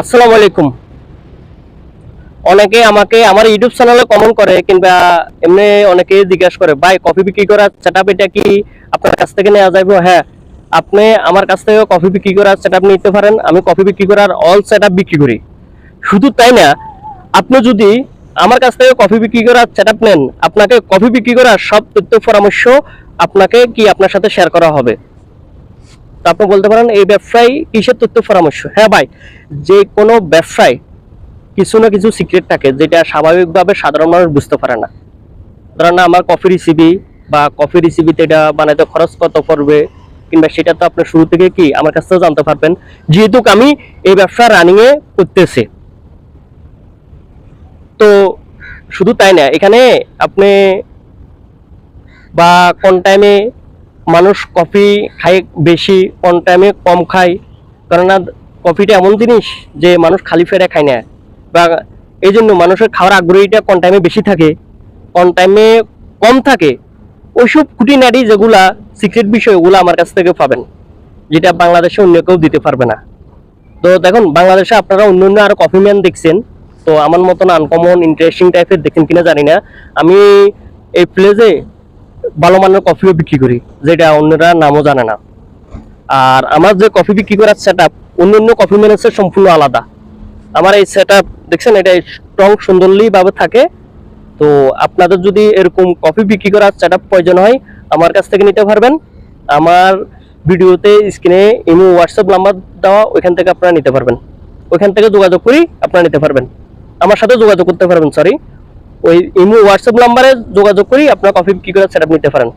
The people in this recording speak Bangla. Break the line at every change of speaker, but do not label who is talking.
আসসালামু আলাইকুম। অনেকে আমাকে আমার ইউটিউব চ্যানেলে কমেন্ট করে কিংবা এমনি অনেকে জিজ্ঞাসা করে, ভাই, কফি বিক্রি করার সেটআপ এটা কি আপনার কাছ থেকে নেওয়া যাবে? হ্যাঁ আপনি আমার কাছ থেকে কফি বিক্রি করার সেটআপ নিতে পারেন। আমি কফি বিক্রি করার অল সেটআপ বিক্রি করি। শুধু তাই না, আপনি যদি আমার কাছ থেকে কফি বিক্রি করার সেটআপ নেন, আপনাকে কফি বিক্রি করার সব তথ্য পরামর্শ আপনাকে কি আপনার সাথে শেয়ার করা হবে? আপনি বলতে পারেন এই ব্যবসায় কিসের তথ্য পরামর্শ? হ্যাঁ ভাই, যে কোনো ব্যবসায় কিছু না কিছু সিক্রেট থাকে যেটা স্বাভাবিকভাবে সাধারণ মানুষ বুঝতে পারে না। ধরেন আমার কফি রেসিপি বা কফি রেসিপিতে এটা বানাইতে খরচ কত পড়বে? কিংবা সেটা তো আপনি শুরু থেকে কি? আমার কাছ থেকে জানতে পারবেন। যেহেতু আমি এই ব্যবসা রানিং এ করতেছি। তো শুধু তাই না, এখানে আপনি বা কোন টাইমে মানুষ কফি খায় বেশি কোন টাইমে কম খায়। কেননা কফিটা এমন জিনিস যে মানুষ খালি ফেরে খায় না। বা এই জন্য মানুষের খাওয়ার আগ্রহীটা কোন টাইমে বেশি থাকে। কোন টাইমে কম থাকে। ওইসব খুঁটিনাটি যেগুলা সিক্রেট বিষয়, ওগুলো আমার কাছ থেকে পাবেন। যেটা বাংলাদেশে অন্য কেউ দিতে পারবে না। তো দেখুন, বাংলাদেশে আপনারা অন্য অন্য আরও কফি ম্যান দেখছেন। তো আমার মতন আনকমন ইন্টারেস্টিং টাইপের দেখেন কিনা জানি না। আমি এই প্লেসে ভালো মানের কফিও বিক্রি করি, যেটা অন্যরা নামও জানে না। আর আমার যে কফি বিক্রি করার সেট আপ অন্য অন্য কফি ম্যানেজার সম্পূর্ণ আলাদা। আমার এই সেট আপ দেখছেন, এটা স্ট্রং সুন্দরলি ভাবে থাকে। তো আপনাদের যদি এরকম কফি বিক্রি করার সেট আপ প্রয়োজন হয়, আমার কাছ থেকে নিতে পারবেন। আমার ভিডিওতে স্ক্রিনে ইমো হোয়াটসঅ্যাপ নাম্বার দেওয়া, ওইখান থেকে আপনারা নিতে পারবেন। ওইখান থেকে যোগাযোগ করি, আপনারা নিতে পারবেন। আমার সাথে যোগাযোগ করতে পারবেন সরি ওই ইমো হোয়াটসঅ্যাপ নাম্বারে যোগাযোগ করি আপনার কফি কি করে সেট নিতে পারেন।